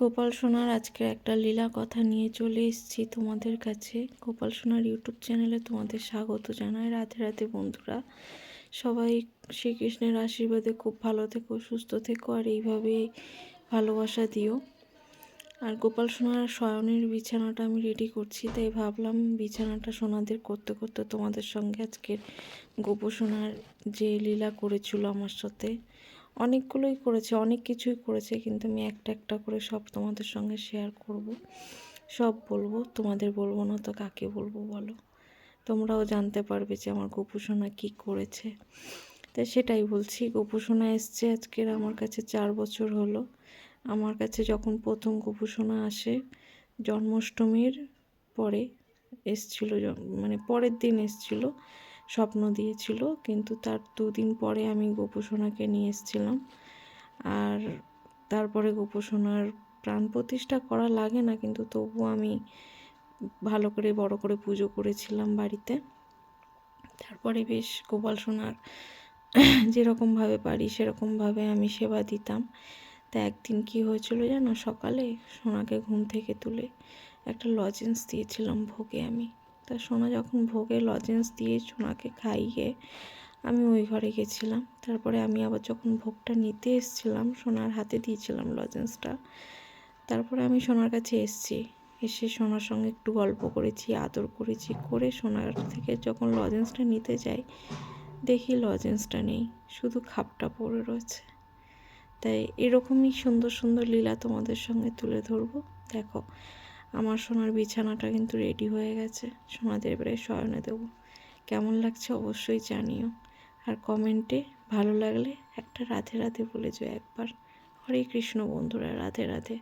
গোপাল সোনার আজকে একটা লীলা কথা নিয়ে চলে এসেছি তোমাদের কাছে। গোপাল সোনার ইউটিউব চ্যানেলে তোমাদের স্বাগত জানাই। রাতে রাতে বন্ধুরা, সবাই শ্রীকৃষ্ণের আশীর্বাদে খুব ভালো থেকো, সুস্থ থেকো, আর এইভাবে ভালোবাসা দিও। আর গোপাল সোনার শয়নের বিছানাটা আমি রেডি করছি, তাই ভাবলাম বিছানাটা সোনাদের করতে করতে তোমাদের সঙ্গে আজকের গোপ সোনার যে লীলা করেছিল আমার সাথে অনেকগুলোই করেছে, অনেক কিছুই করেছে, কিন্তু আমি একটা একটা করে সব তোমাদের সঙ্গে শেয়ার করব। সব বলব, তোমাদের বলব না তো কাকে বলব বলো? তোমরাও জানতে পারবে যে আমার গোপুসোনা কী করেছে। তাই সেটাই বলছি, গোপুসোনা এসছে আজকের, আমার কাছে চার বছর হলো। আমার কাছে যখন প্রথম গোপুসোনা আসে, জন্মাষ্টমীর পরে এসছিল মানে পরের দিন এসছিল। স্বপ্ন দিয়েছিল, কিন্তু তার দুদিন পরে আমি গোপুসোনাকে নিয়ে এসেছিলাম। আর তারপরে গোপুসোনার প্রাণ প্রতিষ্ঠা করা লাগে না, কিন্তু তবুও আমি ভালো করে, বড় করে পুজো করেছিলাম বাড়িতে। তারপরে বেশ গোপাল সোনার যেরকমভাবে পারি সেরকমভাবে আমি সেবা দিতাম। তা একদিন কি হয়েছিল জানো? সকালে সোনাকে ঘুম থেকে তুলে একটা লজেন্স দিয়েছিলাম ভোগে আমি। তা সোনা যখন ভোগে লজেন্স দিয়ে সোনাকে খাইয়ে আমি ওই ঘরে গেছিলাম। তারপরে আমি আবার যখন ভোগটা নিতে এসেছিলাম, সোনার হাতে দিয়েছিলাম লজেন্সটা তারপরে আমি সোনার কাছে এসেছি। এসে সোনার সঙ্গে একটু গল্প করেছি, আদর করেছি, করে সোনার থেকে যখন লজেন্সটা নিতে যাই, দেখি লজেন্সটা নেই, শুধু খাপটা পড়ে রয়েছে। তাই এরকমই সুন্দর সুন্দর লীলা তোমাদের সঙ্গে তুলে ধরবো। দেখো আমার সোনার বিছানাটা কিন্তু রেডি হয়ে গেছে। সোনাদের এবারে শয়নে দেবো। কেমন লাগছে অবশ্যই জানিও। আর কমেন্টে ভালো লাগলে একটা রাধে রাধে বলে যে একবার। হরে কৃষ্ণ বন্ধুরা, রাধে রাধে।